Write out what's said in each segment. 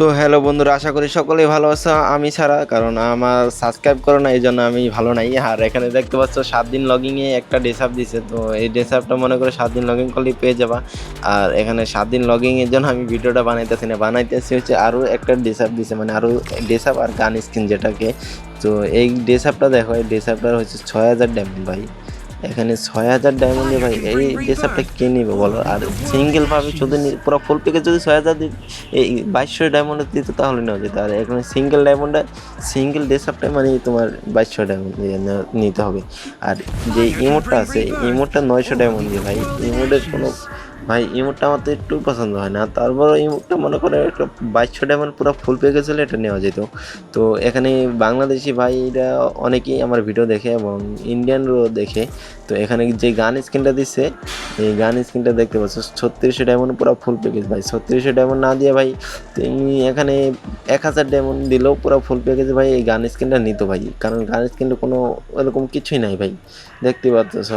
তো হ্যালো বন্ধুরা, আশা করি সকলেই ভালো আছো। আমি ছাড়া কারণ আমার সাবস্ক্রাইব করো না এই জন্য আমি ভালো নাই। আর এখানে দেখতে পাচ্ছ, সাত দিন লগিংয়ে একটা ডেসাপ দিছে। তো এই ডেসাপটা মনে করে সাত দিন লগিং করলেই পেয়ে যাবা। আর এখানে সাত দিন লগিংয়ের জন্য আমি ভিডিওটা বানাইতেছি না। বানাইতেছি হচ্ছে আরও একটা ডেসাপ দিছে মানে আরও ডেসাপ আর গান স্কিন যেটাকে। তো এই ডেসাপটা দেখো, এই ডেসাপটার হচ্ছে ছয় হাজার ডায়মন্ড ভাই। এখানে ছয় হাজার ডায়মন্ডে ভাই, এই ড্রেসআপটা কে নিবে বলো? আর সিঙ্গেলভাবে শুধু পুরো ফুল পেকে যদি ছয় হাজার এই বাইশশো ডায়মন্ড দিত তাহলে নেওয়া যেত। আর এখানে সিঙ্গেল ডায়মন্ডটা সিঙ্গেল ড্রেসআপটা মানে তোমার বাইশশো ডায়মন্ড নিতে হবে। আর যে ইমোটটা আছে ইমোটটা নয়শো ডায়মন্ড দিয়ে ভাই। ইমোটের কোনো ভাই ইমোটটা আমার তো একটু পছন্দ হয় না। তারপর ইমোটটা মনে করে একটা বাইশশো ডায়মন্ড পুরো ফুল পেয়ে গেছিল, এটা নেওয়া যেত। তো এখানে বাংলাদেশি ভাইরা অনেকেই আমার ভিডিও দেখে এবং ইন্ডিয়ানরাও দেখে। তো এখানে যে গান স্ক্রিনটা দিচ্ছে এই গান স্ক্রিনটা দেখতে পাচ্ছ, ছত্রিশশো ডায়মন্ড পুরো ফুল প্যাকেজ ভাই। ছত্রিশশো ডায়মন্ড না দিয়ে ভাই তুমি এখানে এক হাজার ডায়মন্ড দিলেও পুরো ফুল প্যাকেজ ভাই এই গান স্ক্রিনটা নিত ভাই। কারণ গান স্ক্রিনটা কোনো এরকম কিছুই নাই ভাই। দেখতে পাচ্ছ।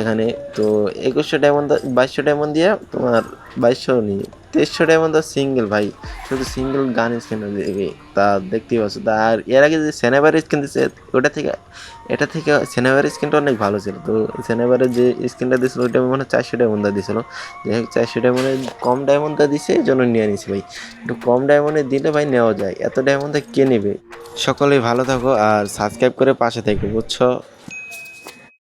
এখানে, তো একুশশো ডায়মন্ড বাইশশো ডায়মন্ড দিয়ে তোমার বাইশশো নিয়ে, তেইশশো ডায়মন্ড সিঙ্গেল ভাই, শুধু সিঙ্গেল গান স্ক্রিন দেবে তা দেখতেই পাচ্ছ। তা আর এর আগে যে সেনেবার স্ক্রিন দিচ্ছে ওটা থেকে, এটা থেকে সেনেবার স্ক্রিনটা অনেক ভালো ছিল। তো সেনেবারের যে স্ক্রিনটা দিয়েছিল ওইটা মনে হয় চারশো ডায়মন্ডা দিয়েছিল যাই হোক, চারশো ডায়মন্ডে কম ডায়মন্ডটা দিছে, এই জন্য নিয়ে নিছি ভাই। একটু কম ডায়মন্ডে দিলে ভাই নেওয়া যায়, এত ডায়মন্ডে কে নেবে? সকলেই ভালো থাকো আর সাবস্ক্রাইব করে পাশে থাকো বুঝছ?